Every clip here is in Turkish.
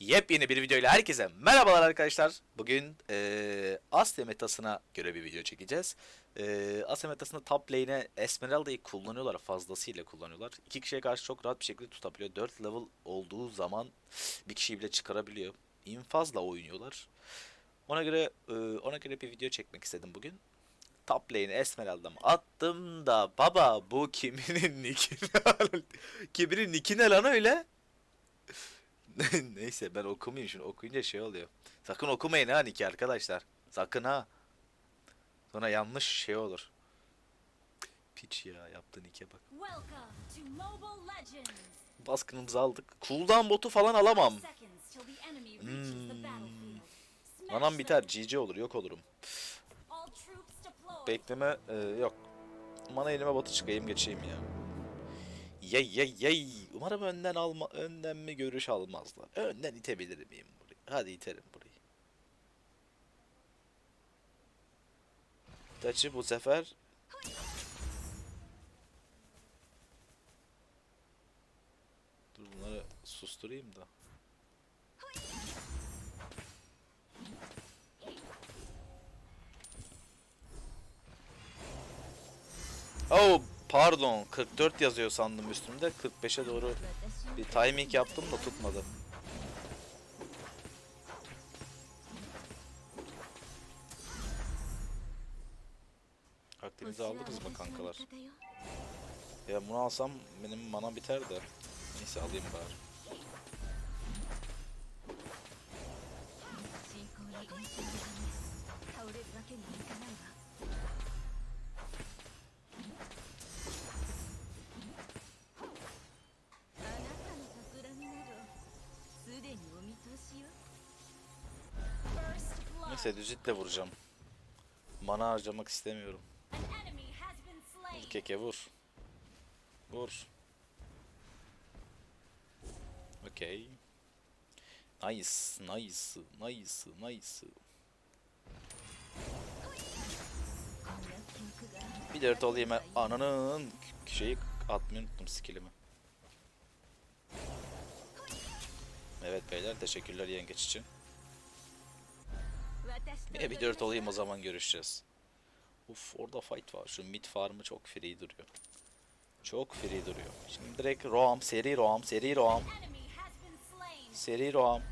Yepyeni bir videoyla herkese merhabalar arkadaşlar. Bugün eee Asya metasına göre bir video çekeceğiz. Eee Asya metasında top lane'e Esmeralda'yı kullanıyorlar fazlasıyla kullanıyorlar. İki kişiye karşı çok rahat bir şekilde tutabiliyor. 4 level olduğu zaman bir kişiyi bile çıkarabiliyor. İnfazla oynuyorlar. Ona göre eee, ona göre bir video çekmek istedim bugün. Top lane'e Esmeralda'mı attım da baba bu kiminin nickini Kiminin nicki ne lan öyle? Neyse ben okumayayım şimdi okuyunca şey oluyor. Sakın okumayın ha Nick'i arkadaşlar. Sakın ha. Sonra yanlış şey olur. Piç ya yaptı Nick'e bak. Baskınımızı aldık. Cooldown botu falan alamam. Hmm. Manam biter. GG olur yok olurum. Bekleme e, yok. Mana elime botu çıkayım geçeyim ya. Yey yey yey. Umarım önden alma önden mi görüş almazlar. Önden itebilir miyim burayı? Hadi iterim burayı. Taçı bu sefer Dur bunları susturayım da. Oh pardon 44 yazıyor sandım üstümde 45'e doğru bir timing yaptım da tutmadı. Akdenizi aldınız mı kankalar? Ya bunu alsam benim mana biter de. Neyse alayım bari. Sedüzit'le vuracağım. Mana harcamak istemiyorum. Vur keke vur. Vur. Okey. Nice, nice, nice, nice. Bir dört olayım ben. Ananın şeyi atmayı unuttum skillimi. Evet beyler teşekkürler yengeç için. 私と Bir, dört olayım o zaman görüşeceğiz. Uf orada fight var. Şu mid farmı çok free duruyor. Çok free duruyor. Şimdi direkt roam, seri roam, seri roam, seri roam.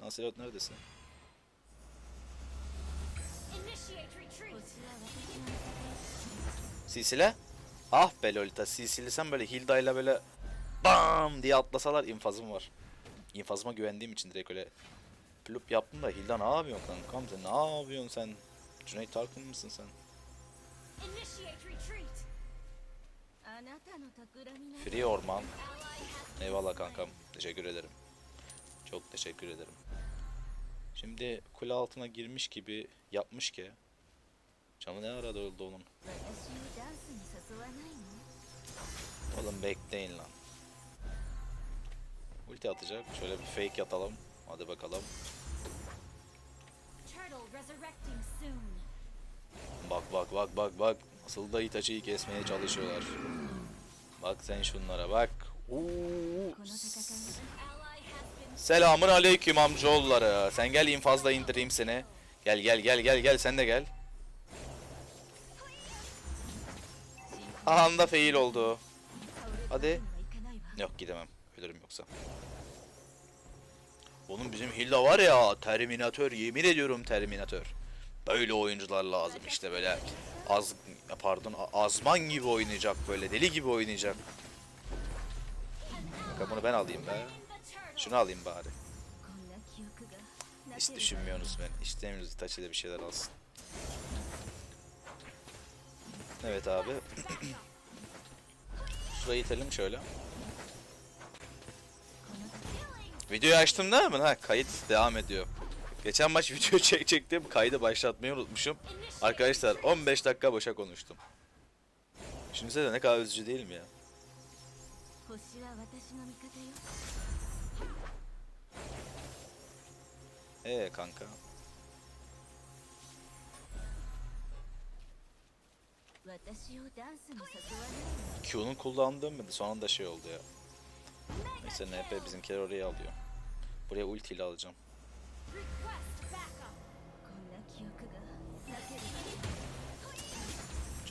Lancelot neredesin? Sisile? Ah be Lolita, Sisilisem böyle Hilda'yla böyle BAM diye atlasalar infazım var. İnfazıma güvendiğim için direkt öyle Plup yaptın da Hilda ne yapıyorsun kankam sen? Ne yapıyorsun sen? Cüneyt Arkın mısın sen? Free orman. Eyvallah kankam. Teşekkür ederim. Çok teşekkür ederim. Şimdi kule altına girmiş gibi yapmış ki. Canı ne arada öldü onun. Oğlum bekleyin lan. Ulti atacak. Şöyle bir fake atalım. Hadi bakalım. Bak bak bak bak bak. Nasıl da Itachi'yi kesmeye çalışıyorlar. Bak sen şunlara bak. Oo. Selamın aleyküm amcaoğulları. Sen gel infazla indireyim seni. Gel gel gel gel gel sen de gel. Ahanda fail oldu. Hadi. Yok gidemem. Ölürüm yoksa. Oğlum bizim Hilla var ya Terminator yemin ediyorum Terminator. Böyle oyuncular lazım işte böyle az pardon azman gibi oynayacak böyle deli gibi oynayacak. Bakın bunu ben alayım be. Şunu alayım bari. Hiç düşünmüyorsunuz ben. İstemiyorsunuz Itachi de bir şeyler alsın. Evet abi. Şurayı itelim şöyle. Videoyu açtım değil mi? Ha kayıt devam ediyor. Geçen maç video çekecektim. Kaydı başlatmayı unutmuşum. Arkadaşlar 15 dakika boşa konuştum. Şimdi de ne kadar üzücü değil mi ya? Ee kanka. Q'nun kullandığı mıydı? Son anda şey oldu ya. Neyse NP bizimkiler oraya alıyor. Buraya ultiyle alacağım.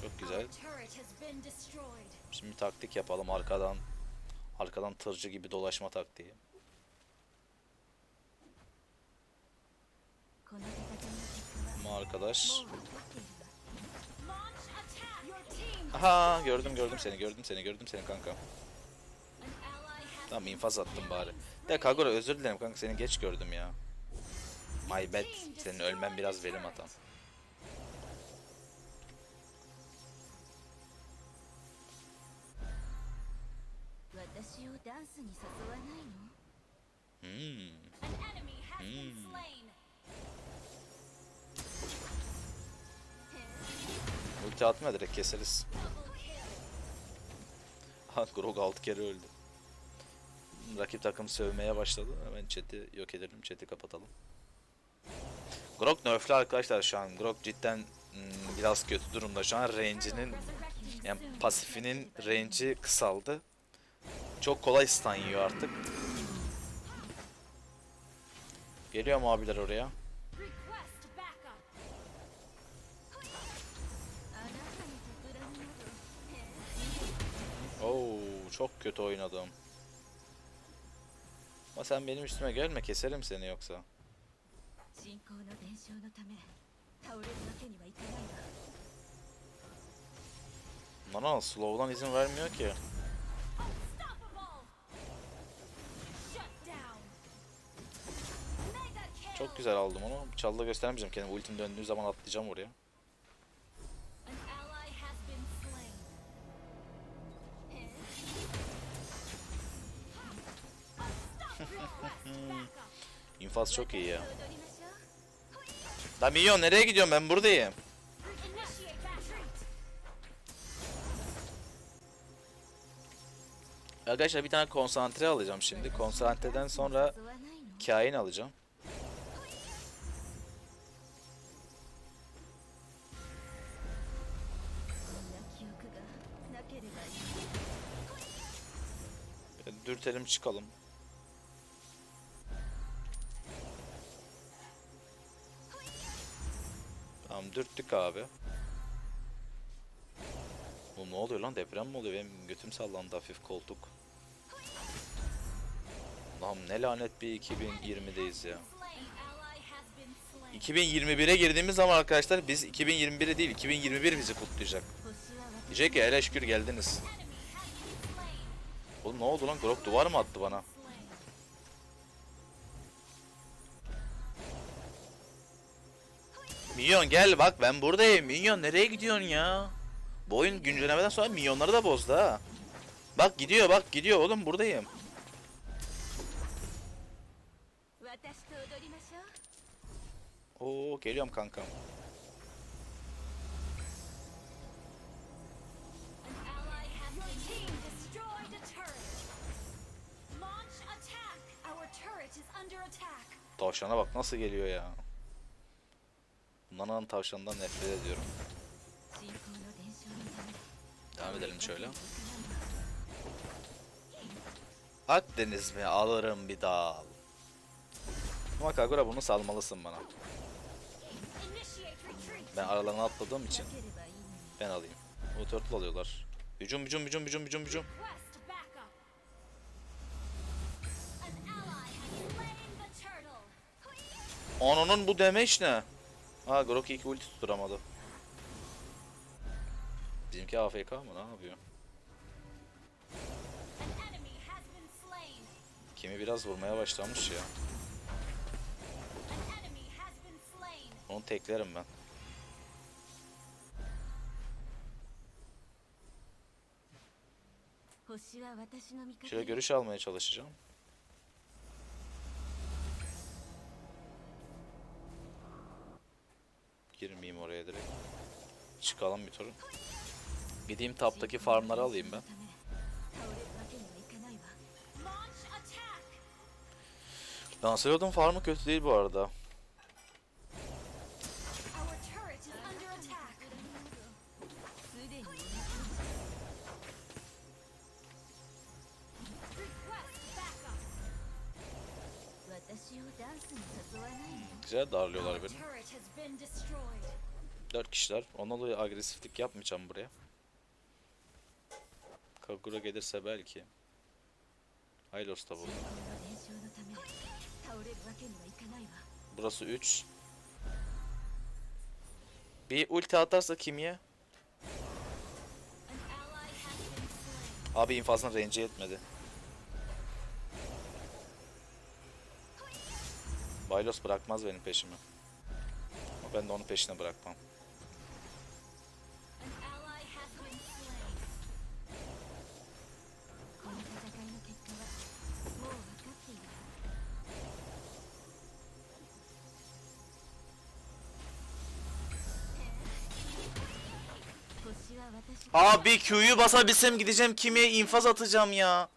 Çok güzel. Şimdi taktik yapalım arkadan. Arkadan tırcı gibi dolaşma taktiği. Ama arkadaş. Aha gördüm gördüm seni gördüm seni gördüm seni kanka. Tamam infaz attım bari. De Kagura özür dilerim kanka seni geç gördüm ya. My bad. Senin ölmen biraz verim hatam. Hmm. Hmm. Ulti atma direkt keseriz. Ha Grog 6 kere öldü rakip takım sövmeye başladı. Hemen chat'i yok edelim, chat'i kapatalım. Grok nerfli arkadaşlar şu an. Grok cidden hmm, biraz kötü durumda şu an. Range'inin yani pasifinin range'i kısaldı. Çok kolay stun yiyor artık. Geliyor mu abiler oraya? Oo, çok kötü oynadım. Ama sen benim üstüme gelme keserim seni yoksa. Bana slow'dan izin vermiyor ki. Çok güzel aldım onu. Çalda göstermeyeceğim kendimi. Ultim döndüğü zaman atlayacağım oraya. Hmm. İnfaz çok iyi ya. La milyon nereye gidiyorum ben buradayım. Arkadaşlar bir tane konsantre alacağım şimdi. Konsantreden sonra kain alacağım. Dürtelim çıkalım. Tamam dürttük abi. Bu ne oluyor lan deprem mi oluyor? Benim götüm sallandı hafif koltuk. Lan ne lanet bir 2020'deyiz ya. 2021'e girdiğimiz zaman arkadaşlar biz 2021'i değil 2021 bizi kutlayacak. Diyecek ya hele şükür geldiniz. Oğlum ne oldu lan? Grok duvar mı attı bana? Minyon gel bak ben buradayım. Minyon nereye gidiyorsun ya? Bu oyun güncellemeden sonra minyonları da bozdu ha. Bak gidiyor bak gidiyor oğlum buradayım. Oo geliyorum kankam. Tavşana bak nasıl geliyor ya. Kullanan tavşandan nefret ediyorum. Devam edelim şöyle. Akdeniz mi alırım bir dal. Ama Kagura bunu salmalısın bana. Ben aralarına atladığım için ben alayım. O turtle alıyorlar. Hücum hücum hücum hücum hücum hücum. Ananın bu demeç ne? Ha Grok 2 ulti tutturamadı. Bizimki AFK mı ne yapıyor? Kimi biraz vurmaya başlamış ya. Onu teklerim ben. Şöyle görüş almaya çalışacağım. çıkalım bir tur. Gideyim taptaki farmları alayım ben. Lancelot'un farmı kötü değil bu arada. Güzel darlıyorlar beni. 4 kişiler. Ona dolayı agresiflik yapmayacağım buraya. Kagura gelirse belki. Haylos da burada. Burası 3. Bir ulti atarsa kimye? Abi infazına range yetmedi. Baylos bırakmaz benim peşimi. Ben de onun peşine bırakmam. Abi Q'yu basabilsem gideceğim kimiye infaz atacağım ya.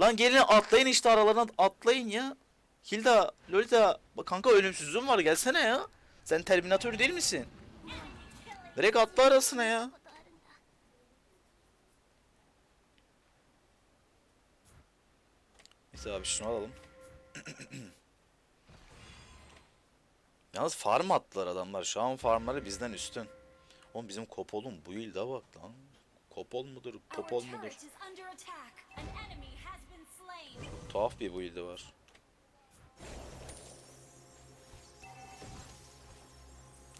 Lan gelin atlayın işte aralarına atlayın ya. Hilda, Lolita, kanka ölümsüzlüğüm var gelsene ya. Sen Terminator değil misin? Direkt atla arasına ya. Neyse abi şunu alalım. Yalnız farm attılar adamlar. Şu an farmları bizden üstün. Oğlum bizim Kopol'un bu yılda bak lan. Kopol mudur, Popol mudur? Tuhaf bir build'i var.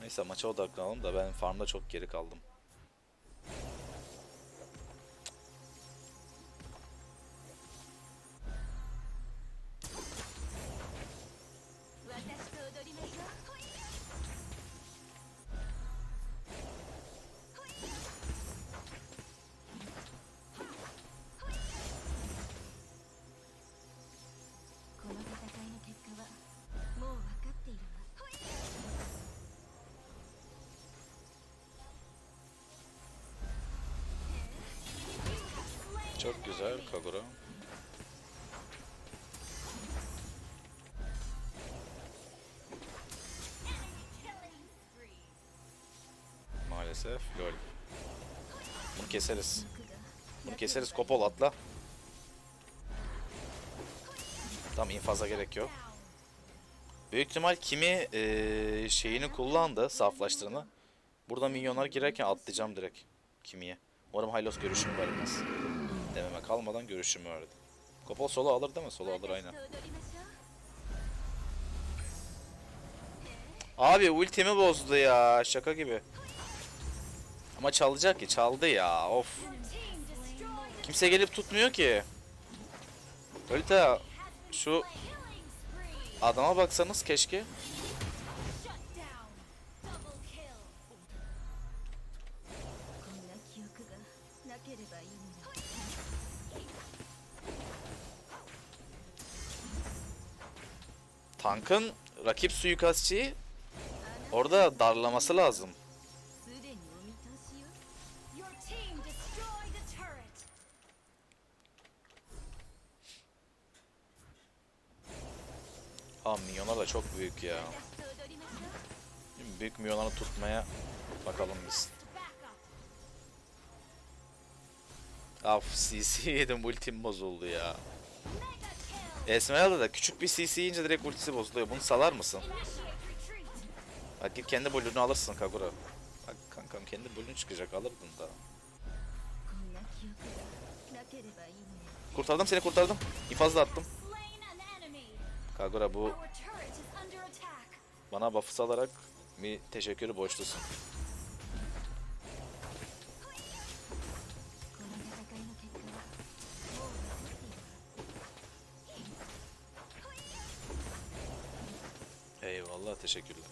Neyse maça odaklanalım da ben farmda çok geri kaldım. Çok güzel Kagura. Maalesef lol. Bunu keseriz. Bunu keseriz Kopol atla. Tamam infaza gerek yok. Büyük ihtimal kimi eee, şeyini kullandı saflaştırını. Burada milyonlar girerken atlayacağım direkt. Kimiye. Umarım Hylos görüşümü vermez kalmadan görüşümü öğrendim. Kopo solo alır değil mi? Solo alır aynen. Abi ultimi bozdu ya. Şaka gibi. Ama çalacak ki. Çaldı ya. Of. Kimse gelip tutmuyor ki. Öyle de şu adama baksanız keşke. Tankın rakip suikastçıyı orada darlaması lazım. Aa milyonlar da çok büyük ya. Büyük milyonları tutmaya bakalım biz. Af CC yedim ultim bozuldu ya. Esmeralda da küçük bir CC yiyince direkt ultisi bozuluyor. Bunu salar mısın? Bak git kendi bulunu alırsın Kagura. Bak kankam kendi bulunu çıkacak alırdın da. Kurtardım seni kurtardım. İfazla attım. Kagura bu bana buff salarak bir teşekkürü borçlusun. Vallahi teşekkürler.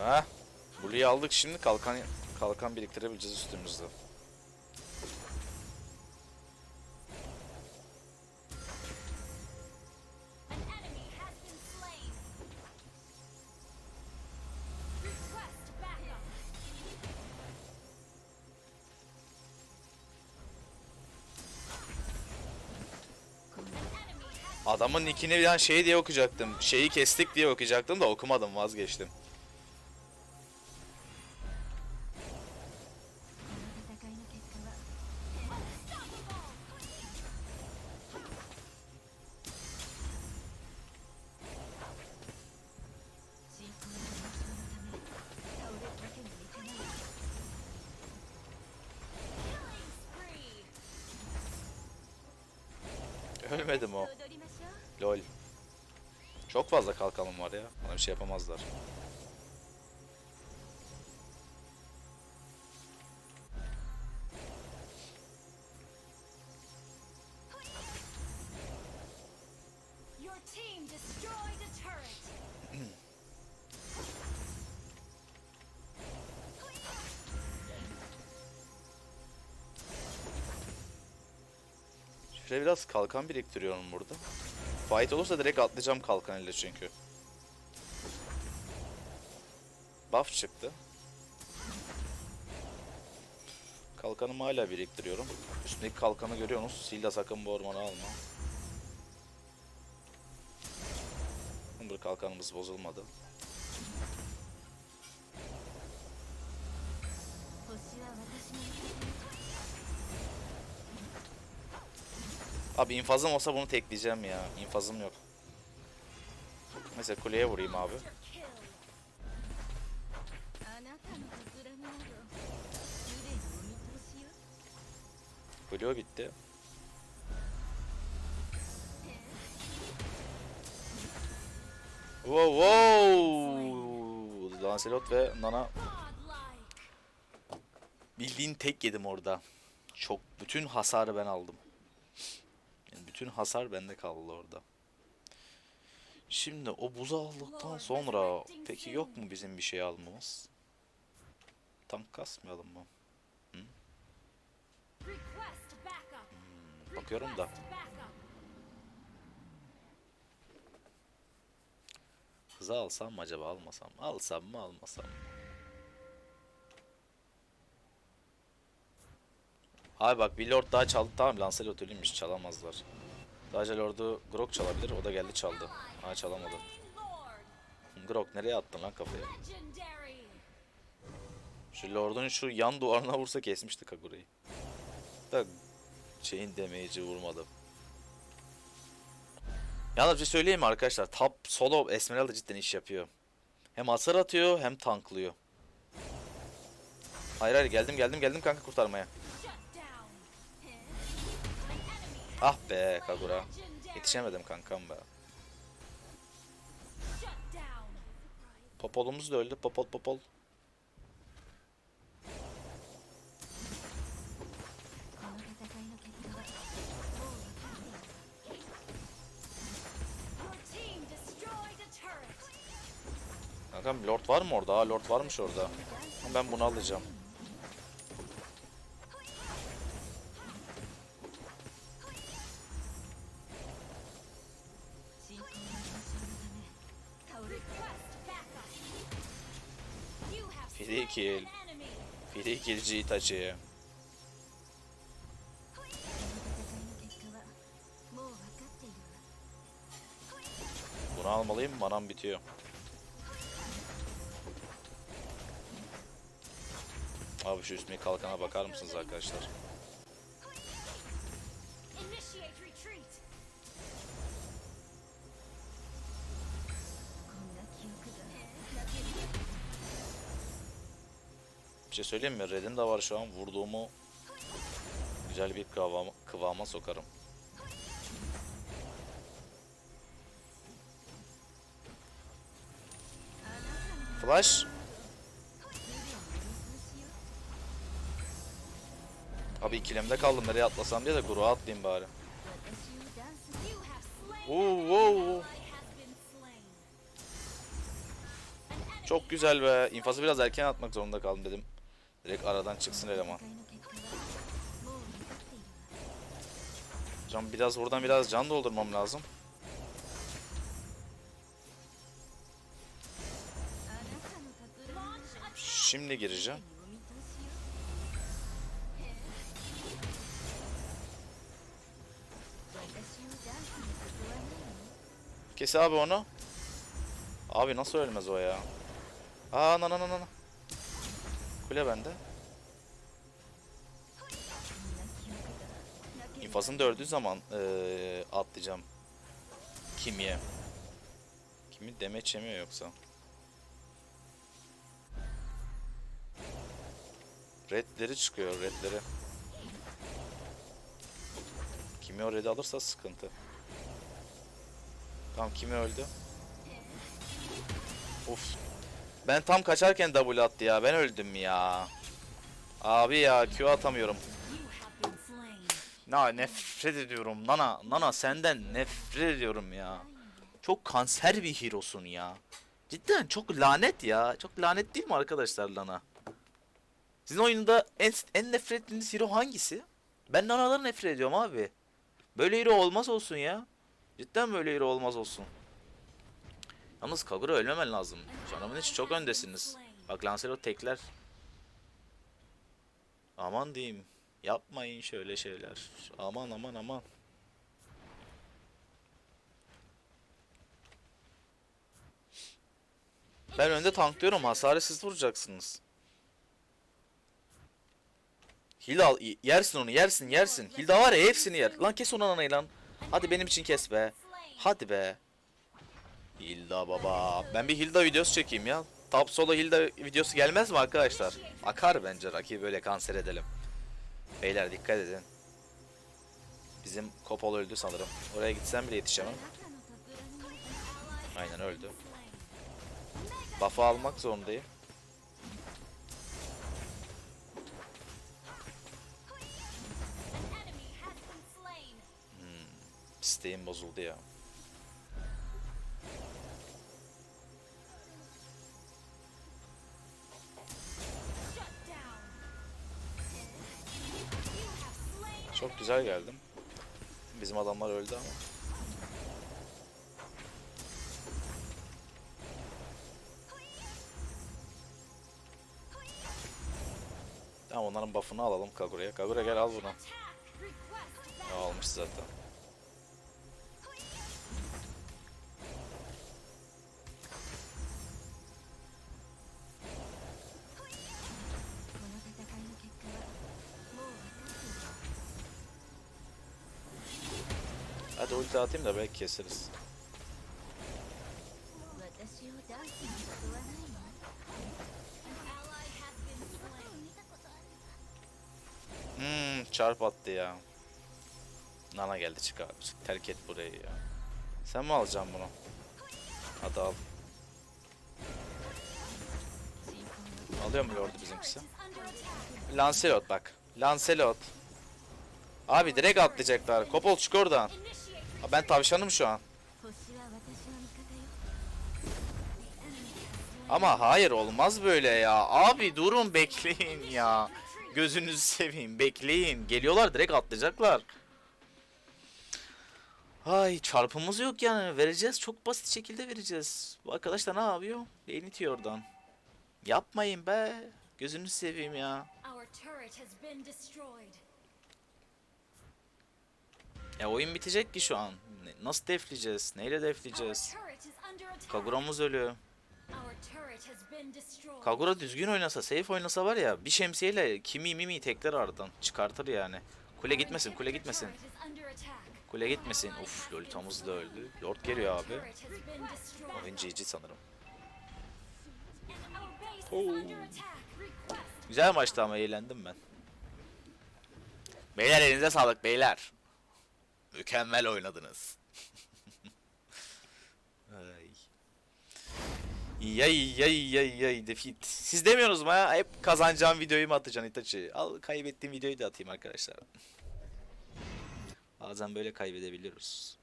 Ha, Blue'yu aldık şimdi kalkan kalkan biriktirebileceğiz üstümüzde. Adamın nickini ben şey diye okuyacaktım. Şeyi kestik diye okuyacaktım da okumadım vazgeçtim. Ölmedim o. Lol. Çok fazla kalkanım var ya. Bana bir şey yapamazlar. Şöyle biraz kalkan biriktiriyorum burada. Fight olursa direkt atlayacağım kalkan ile çünkü. Buff çıktı. Kalkanımı hala biriktiriyorum. Üstündeki kalkanı görüyorsunuz. Sil de sakın bu ormanı alma. Bu kalkanımız bozulmadı. Abi infazım olsa bunu tekleyeceğim ya. İnfazım yok. Neyse kuleye vurayım abi. Blue bitti. Wow wow! Lancelot ve Nana bildiğin tek yedim orada. Çok bütün hasarı ben aldım. Bütün hasar bende kaldı orada. Şimdi o buzu aldıktan sonra peki yok mu bizim bir şey almamız? Tank kasmayalım mı? Request backup. Bakıyorum da. Hıza alsam mı acaba almasam? Alsam mı almasam mı? Abi bak bir lord daha çaldı tamam Lancelot ölüymüş çalamazlar. Sadece lordu Grok çalabilir o da geldi çaldı. Ha çalamadı. Grok nereye attın lan? Legendary. Şu lordun şu yan duvarına vursa kesmişti Kagura'yı. Da şeyin damage'i vurmadı. Yalnız bir şey söyleyeyim arkadaşlar? Top solo Esmeralda cidden iş yapıyor. Hem hasar atıyor hem tanklıyor. Hayır hayır geldim geldim geldim kanka kurtarmaya. Ah be Kagura. Yetişemedim kankam be. Popolumuz da öldü. Popol popol. Kankam lord var mı orada? Ha lord varmış orada. Ben bunu alacağım. Şekilci Itachi. Bunu almalıyım. Manam bitiyor. Abi şu üstüne kalkana bakar mısınız arkadaşlar? Şey söyleyeyim mi? Red'im de var şu an. Vurduğumu güzel bir kıvama, kıvama sokarım. Flash. Abi ikilemde kaldım. Nereye atlasam diye de gruğa atlayayım bari. Oo, oo, Çok güzel be. İnfazı biraz erken atmak zorunda kaldım dedim. Direkt aradan çıksın eleman. Can biraz buradan biraz can doldurmam lazım. Şimdi gireceğim. Kes abi onu. Abi nasıl ölmez o ya? Aa na na na na. Kule bende. İnfazın dördüğü zaman ee, atlayacağım. Kimiye. Kimi demeçe mi yoksa? Redleri çıkıyor redleri. Kimi o redi alırsa sıkıntı. Tamam kimi öldü? Of ben tam kaçarken W attı ya. Ben öldüm ya. Abi ya Q atamıyorum. Na nefret ediyorum. Nana, Nana senden nefret ediyorum ya. Çok kanser bir hero'sun ya. Cidden çok lanet ya. Çok lanet değil mi arkadaşlar Lana? Sizin oyunda en, en nefret ettiğiniz hero hangisi? Ben Nana'dan nefret ediyorum abi. Böyle hero olmaz olsun ya. Cidden böyle hero olmaz olsun. Yalnız Kagura ölmemen lazım. Canımın içi çok öndesiniz. Bak Lancelot tekler. Aman diyeyim. Yapmayın şöyle şeyler. Aman aman aman. Ben önde tanklıyorum. Hasarı siz vuracaksınız. Y- Yersin onu yersin yersin. Hilda var ya hepsini yer. Lan kes onu anayı lan. Hadi benim için kes be. Hadi be. Hilda baba. Ben bir Hilda videosu çekeyim ya. Top solo Hilda videosu gelmez mi arkadaşlar? Akar bence rakibi böyle kanser edelim. Beyler dikkat edin. Bizim Kopol öldü sanırım. Oraya gitsem bile yetişemem. Aynen öldü. Buff'ı almak zorundayım. Slain. İsteğim bozuldu ya. Çok güzel geldim. Bizim adamlar öldü ama. Tamam onların buff'ını alalım Kagura'ya. Kagura gel al bunu. Ya, almış zaten. Ulti atayım da belki keseriz. Hmm, çarp attı ya. Nana geldi çık Terk et burayı ya. Sen mi alacaksın bunu? Hadi al. Alıyor mu lordu bizimkisi? Lancelot bak. Lancelot. Abi direkt atlayacaklar. Kopol çık oradan. Ben tavşanım şu an. Ama hayır olmaz böyle ya. Abi durun bekleyin ya. Gözünüzü seveyim bekleyin. Geliyorlar direkt atlayacaklar. Ay çarpımız yok yani. Vereceğiz. Çok basit şekilde vereceğiz. Bu arkadaş da ne yapıyor? Beyin itiyor oradan. Yapmayın be. Gözünüzü seveyim ya. Our turret has been destroyed. Ya oyun bitecek ki şu an. Nasıl defleyeceğiz? Neyle defleyeceğiz? Kagura'mız ölüyor. Kagura düzgün oynasa, safe oynasa var ya bir şemsiyeyle kimi mimi tekler aradan çıkartır yani. Kule gitmesin, kule gitmesin. Kule gitmesin. Uf Lolitamız da öldü. Lord geliyor abi. Oyun GG sanırım. Request. Güzel maçtı ama eğlendim ben. Beyler elinize sağlık beyler. Mükemmel oynadınız. Ay. Yay yay yay yay defeat. Siz demiyorsunuz mu ya? Hep kazanacağım videoyu mu atacaksın Itachi? Al kaybettiğim videoyu da atayım arkadaşlar. Bazen böyle kaybedebiliyoruz.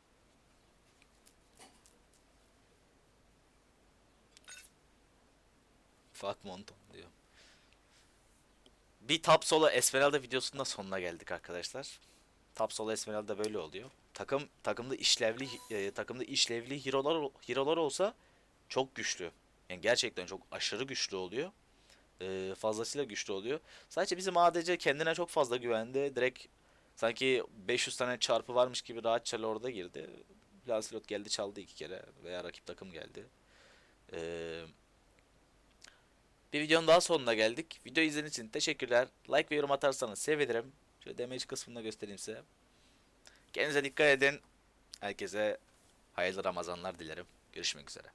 Fuck Monton diyor. Bir Top Solo Esmeralda videosunun da sonuna geldik arkadaşlar. Top Solo Esmeralda böyle oluyor. Takım takımda işlevli e, takımda işlevli hero'lar hero'lar olsa çok güçlü. Yani gerçekten çok aşırı güçlü oluyor. E, fazlasıyla güçlü oluyor. Sadece bizim ADC kendine çok fazla güvendi. Direkt sanki 500 tane çarpı varmış gibi rahatça orada girdi. Lancelot geldi çaldı iki kere veya rakip takım geldi. Eee bir videonun daha sonuna geldik. Video izlediğiniz için teşekkürler. Like ve yorum atarsanız sevinirim. Şöyle damage kısmında göstereyim size. Kendinize dikkat edin. Herkese hayırlı Ramazanlar dilerim. Görüşmek üzere.